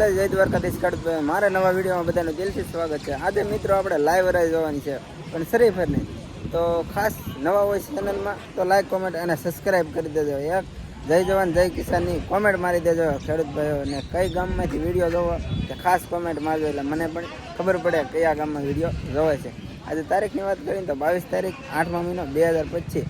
જય દ્વારકાધીશ કડપ મારા નવા વિડીયોમાં બધાનું દિલથી સ્વાગત છે. આજે મિત્રો આપણે લાઈવ રાઈ જોવાની છે, પણ શરીફર નહીં. તો ખાસ નવા હોય ચેનલમાં તો લાઈક કોમેન્ટ અને સબસ્ક્રાઈબ કરી દેજો એક. જય જવાન, જય કિસાનની. કોમેન્ટ મારી દેજો ખેડૂત ભાઈઓ અને કઈ ગામમાંથી વીડિયો જોવો, તે ખાસ કોમેન્ટ મારજો. એટલે મને પણ ખબર પડે કયા ગામમાં વીડિયો જોવે છે. આજે તારીખની વાત કરીને તો બાવીસ તારીખ, આઠમા મહિનો, બે હજાર પચીસ.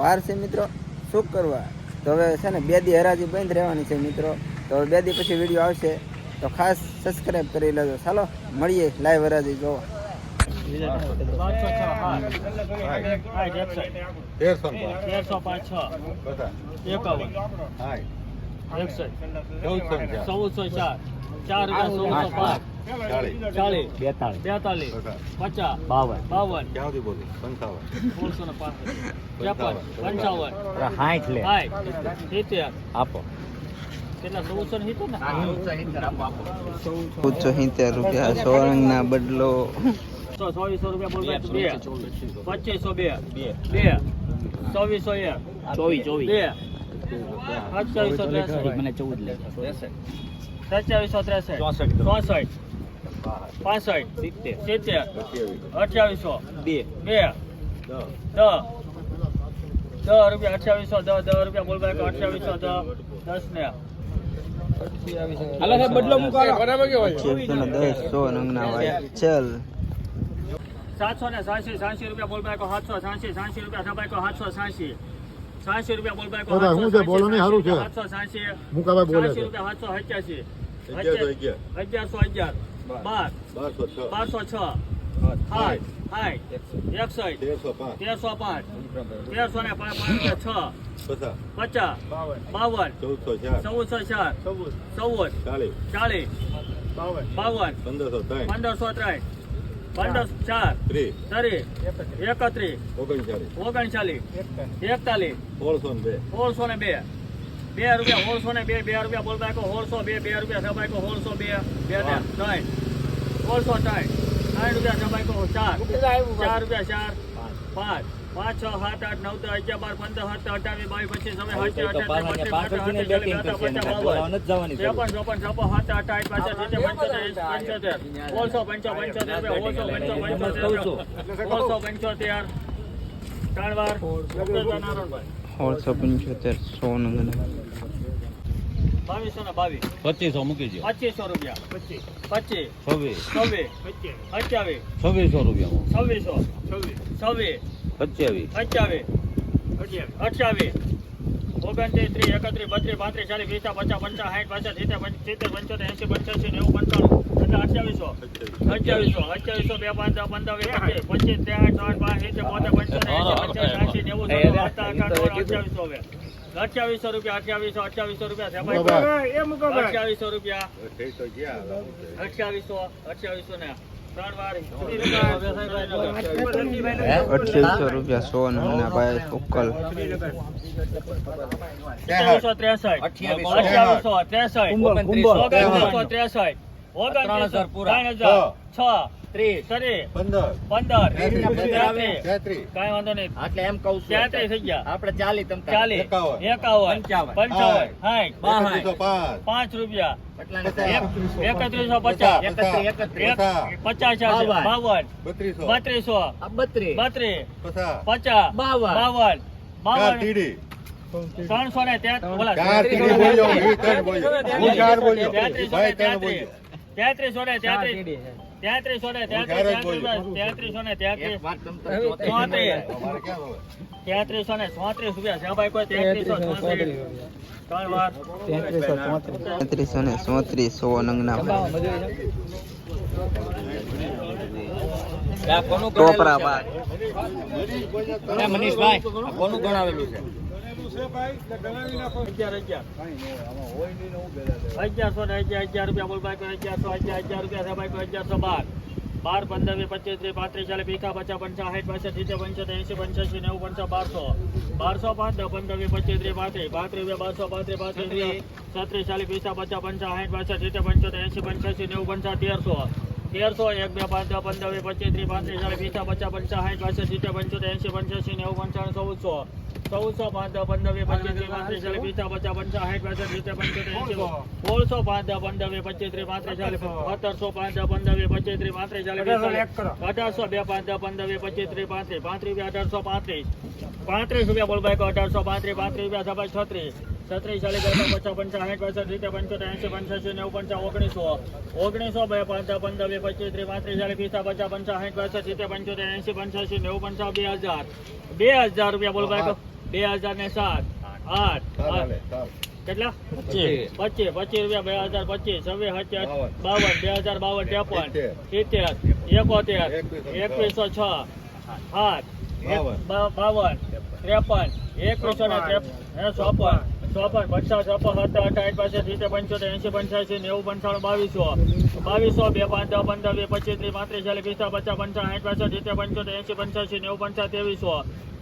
વાર છે મિત્રો શું કરવા તો હવે છે ને, બે દી હરાજી બંધ રહેવાની છે મિત્રો. તો બે દી પછી વીડિયો આવશે. તો ખાસ સબસ્ક્રાઈબ કરી લેજો. ચાલો મળીએ લાઈવ હરાજી જોવા. તેરસો પાંચ. છ. એકાવન. હાય. એકસઠ. ચૌદસો ચાર. ચૌદસો ચાર. ચૌદસો પાંચ. ચાલીસ. ચાલીસ બેતાલીસ બેતાલીસ પચાસ. બાવન. બાવન. ક્યાં સુધી બોલું? પંચાવન. સોળસો ને પાંચ પંચાવન. હાઈઠ લે સાઠ આપો. ચૌદસો સિત્તેર ને? પૂછો સિત્તેર રૂપિયા બદલો. સો ચોવીસો રૂપિયા બોલ પચીસો બે. બે. ચોવીસો એક. ચોવીસ ચોવીસ. બે. અઠ્યાવીસો ત્રેસઠ. મને ચૌદ લે સત્યાવીસો ત્રેસઠ. ચોસઠ. ચોસઠ. પાસઠ. સિત્તેર. સિત્તેર. અઠ્યાવીસો. બે. બે. દસ. દસ. રૂપિયા. અઠ્યાવીસો દસ દસ રૂપિયા. બોલ બાઈક અઠ્યાવીસો દસ. દસ ને. હાલો સાહેબ બદલો મૂકો અઠ્યાવીસો ને દસ સો નંગના ભાઈ ચલ. સાતસો ને સાંસી સાંસી રૂપિયા બોલ સાતસો સાંસી સાંસી રૂપિયા સાતસો સાંસી. સાંસી રૂપિયા બોલ બાઈકો દાદા, શું છે? બોલો નહીં, સારું છે. સાતસો સાંસી. મુકાભાઈ બોલે સાંસી રૂપિયા સાતસો સત્યાસી. અગિયારસો અગિયાર. અગિયારસો અગિયાર. બાર. બારસો છ. આઠ આઠ એકસો તેરસો પાંચ. તેરસો પાંચ તેરસો ને પાંચ પાંચ છ પચાસ. પચાસ બાવન ચૌદસો ચાર. ચૌદસો ચાર ચૌદ ચાલીસ. ચાલીસ બાવન પંદરસો ત્રણ. પંદરસો ત્રણ પંદર ચાર ત્રીસ. ત્રીસ એકત્રીસ ઓગણચાલીસ. ઓગણચાલીસ એકતાલીસ સોળસો ને બે. સોળસો ને બે બે રૂપિયા સોળસો ને બે બે રૂપિયા બોલ બાયકો સોળસો બે બે રૂપિયા સબાયકો સોળસો બે બે ને ત્રણ સોળસો ત્રણ ત્રણ રૂપિયા સબાયકો ચાર. ચાર રૂપિયા ચાર. પાંચ. પાંચ છ સાત આઠ નવ દસ અગિયાર બાર પંદર સત્તર અઠાવીસ બાવીસ પચીસ સત્યાવીસ ચોપન ચોપન છપ્પન સાત અઠાવીસ પંચોતેર સોળસો પંચો પંચોતેર ઓળસો પંચો પંચોતેર સોળસો પંચોતેર. ત્રણ વાર. સોળસો પંચોતેર સો નંગના બાવીસો ને બાવીસ પચીસો મૂકી દો પચીસો રૂપિયા પચીસ પચીસ છવ્વીસ છવ્વીસ અઠ્યાવીસ છવ્વીસો રૂપિયા છવ્વીસો છવ્વીસ છવ્વીસ અઠ્યાવીસ અઠ્યાવીસ ઓગણત્રીસ ત્રીસ એકત્રીસ બત્રીસ પાંત્રીસ ચાલીસ વીસ પચાસ પંચાસ સાઠ પાછા સિત્તેર પંચ- સિત્તેર પંચોતેર એસી પંચ્યાસી નેવું પંચાણું એટલે અઠ્યાવીસો અઠ્યાવીસો અઠ્યાવીસો બે પાંચ પંદર વીસ પચીસ ત્રેસઠ ત્રણ પાંચ સિત્તેર પોતે પંચોતેર એસી નવ અઠ્યાવીસો હવે અઠ્યાવીસો રૂપિયા અઠ્યાવીસો અઠ્યાવીસો રૂપિયા સેવાય અઠ્યાવીસો રૂપિયા. અઠ્યાવીસો અઠ્યાવીસો ને ત્રણ વાર. અઠ્યાવીસો રૂપિયા સો નંગના ભાઈ ઉકલ. અઠ્યાવીસો ત્રેસઠ. અઠ્યાવીસો ત્રેસઠ. ઓગણત્રીસો ત્રેસઠ. ઓગણત્રીસો ત્રણ હજાર. છ. ત્રીસ. પંદર. પંદર. તેત્રીસ. તેત્રીસ તેત્રીસ. વાંધો નહીં. એટલે એમ કહું છું થઈ ગયા. આપણે ચાલી તમ ચાલીસ. એકાવન. એકાવન. પંચાવન. પંચાવન. સાઠ પાંચ. પાંચ રૂપિયા. એકત્રીસો પચાસ. બાવન. બત્રીસો. બત્રીસો. બત્રીસ. પચાસ. બાવન. બાવન. બાવન. ત્રણસો ને. તેત્રીસો ને તેત્રીસ. તેત્રીસો ને તેત્રીસ ને તેત્રીસ. ને ચોત્રીસ. રૂપિયા છે. ભાઈ કોઈ તેત્રીસો ને ચોત્રીસ. સો નંગના ટોપરા બાર મનીષભાઈ આ કોનું ગણાવેલું છે? અગિયારસો ને અગિયાર અગિયાર રૂપિયા બોલ ભાઈ અગિયારસો અગિયાર અગિયાર રૂપિયા છે અગિયારસો બાર. બાર પંદર પચીસ ત્રીસ પાંત્રીસ ચાલીસ પીકા પચાસ પંચા સાઠ પાસઠ સિત્તેર પંચોતેર એંસી પંચ્યાસી નેવું પંચા બારસો. બારસો પાંચ પંદર પચીસ ત્રીસ પાંત્રીસ. પાંત્રીસ બારસો પાંત્રીસ પાંત્રીસ છત્રીસ ચાલીસ પીસા પચાસ પંચા સાઠ પાસઠ સિત્તેર પંચોતેર એંસી પંચ્યાસી નેવું પંચા તેરસો. તેરસો એક બે પાંચ દસ પંદર વીસ પચીસ ત્રીસ પાંત્રીસ ચાલીસ પીસા પચાસ પંચા સાઠ પાસઠ સિત્તેર પંચોતેર એંસી પંચ્યાસી નેવું પંચાણું ચૌદસો. ચૌદસો પાંચ પંદર પચીસ ત્રીસ પાંત્રીસ ચાલીસ પિસ્તાલીસ પચાસ પંચાવન સાઠ પાસઠ સિત્તેર પંચોતેર સોળસો પાંચ પંદર પચીસ ત્રીસ પાંત્રીસ ચાલીસ સત્તરસો પાંચ પંદર વીસ પચીસ ત્રીસ પાંત્રીસ ચાલીસ અઢારસો બે પાંચ પંદર પચીસ ત્રીસ પાંત્રીસ પાંત્રીસ અઢારસો પાંત્રીસ. પાંત્રીસ રૂપિયા બોલ ભાઈ અઢારસો પાંત્રીસ પાંત્રીસ રૂપિયા સભાઈ છત્રીસ. છત્રીસ ચાલીસ બેતા પચાસ પંચાવન સાઠ પાસઠ સિત્તેર પંચોતેર એંસી પંચ્યાસી નેવું પંચાવન ઓગણીસો. ઓગણીસો બે પાંચ પંદર બે પચીસ ત્રીસ પાંત્રીસ ચાલીસ પિસ્તા પચાસ પંચાવન સાઠ પાસઠ સિત્તેર પંચોતેર એંસી પંચ્યાસી નેવું પંચાવન બે હજાર. બે હજાર રૂપિયા બોલ ભાઈ બે હજાર ને સાત. આઠ. કેટલા? પચીસ. પચીસ પચીસ રૂપિયા બે હજાર પચીસ. છવ્વીસ સત્યાવીસ બાવન. બે હજાર બાવન ત્રેપન. સિત્તેર. એકોતેર. એકવીસો છ. સાત. બાવન. ત્રેપન. એકવીસો ને ચોપન. ચોપન. પચાસ ચોપન સત્તર અઠાવીસ પાસે સિત્તેર પંચોતેર એંસી પંચ્યાસી નેવું પંચાણું બાવીસો. બાવીસો બે પાંચ દસ પંદર બે પચીસ ત્રીસ પાંત્રીસ ચાલીસ પિસ્તા પચાસ પંચાવન સાઠ પાસે સિત્તેર પંચોતેર એંસી પંચ્યાસી નેવું પંચાવન ત્રેવીસો.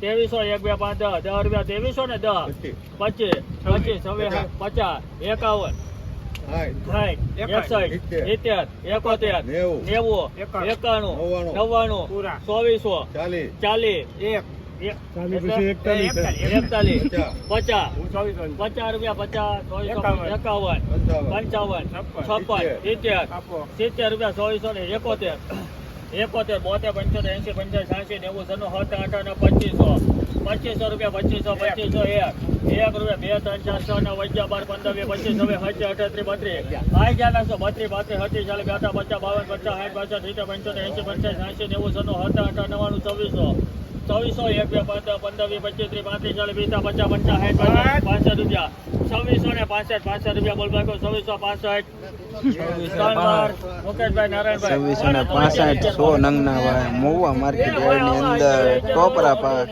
ત્રેવીસો એક બે પાંચ દસ. દસ રૂપિયા. ત્રેવીસો ને દસ? પચીસ. પચીસ. છવ્વીસ પચાસ. એકાવન. એકોતેર. નેવું. એકાણું. નવ્વાણું. ચોવીસો. ચાલીસ. ચાલીસ. એક. એકતાલીસ પચાસ. પચાસ. પચાસ રૂપિયા પચાસ ચોવીસો એકાવન. પંચાવન. પંચાવન છપ્પન. સિત્તેર. સિત્તેર. રૂપિયા ચોવીસો ને એકોતેર. એકોતેર બોતેર પંચોતેર એંસી પંચાસ સાંસી નેવું સનું સત્તર અઠાવન પચીસો. પચીસો રૂપિયા પચીસો પચીસો એક. એક રૂપિયા બે ત્રણ ચાર છ નવ અગિયાર બાર પંદર બે પચીસ હવે હજાર અઠત્રીસ બત્રીસ. આઈ ગયા નાખશો બત્રીસ પાંત્રીસ છત્રીસ ચાલે બેઠા પચાસ બાવન પચાસ સાઠ પાસઠ સિત્તેર પંચોતેર એસી પંચાસ સાંસી નેવું સનું સત્તર અઠાવન નવ્વાણું ચોવીસો ચોવીસો એક બે પંદર પંદર વીસ પચીસ ત્રીસ પાંત્રીસ ચાલીસ વીસ પચાસ પંચાસ સાઠ પાસઠ રૂપિયા. છવ્વીસો ને પાસઠ પાંસઠ રૂપિયા બોલ ભાઈ છવ્વીસો પાસઠ. મુકેશભાઈ નારાયણભાઈ. છવ્વીસો ને પાસઠ સો નંગના મોવા માર્કેટની અંદર ટોપરા પાક.